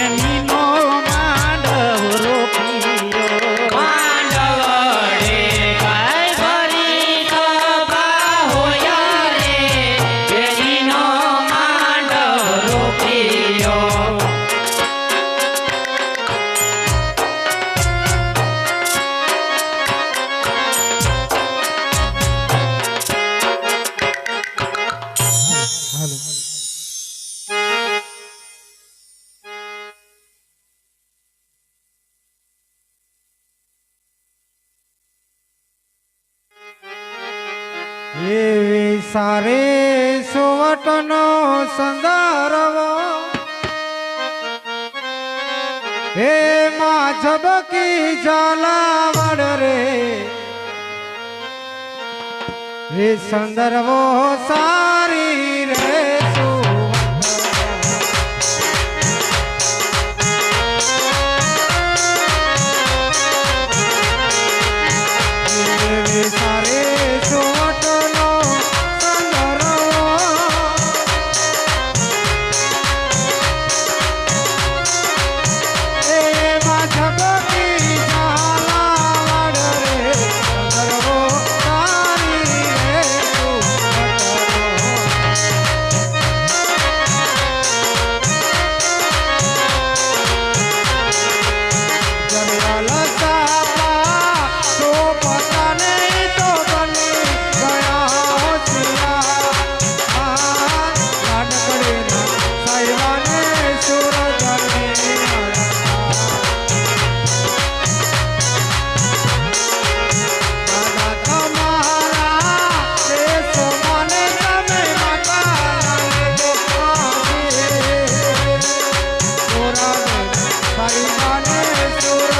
and એવી સારે સુવટનો સંદરવો હે માં ઝબકી ઝાલા વડ રે. રે સંદરવો સારી રે. Thank you.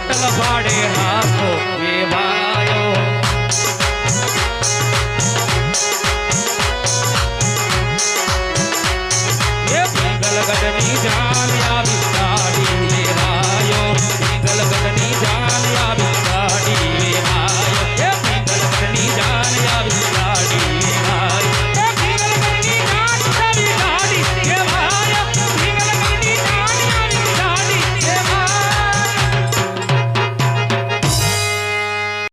હોટલ ભાડે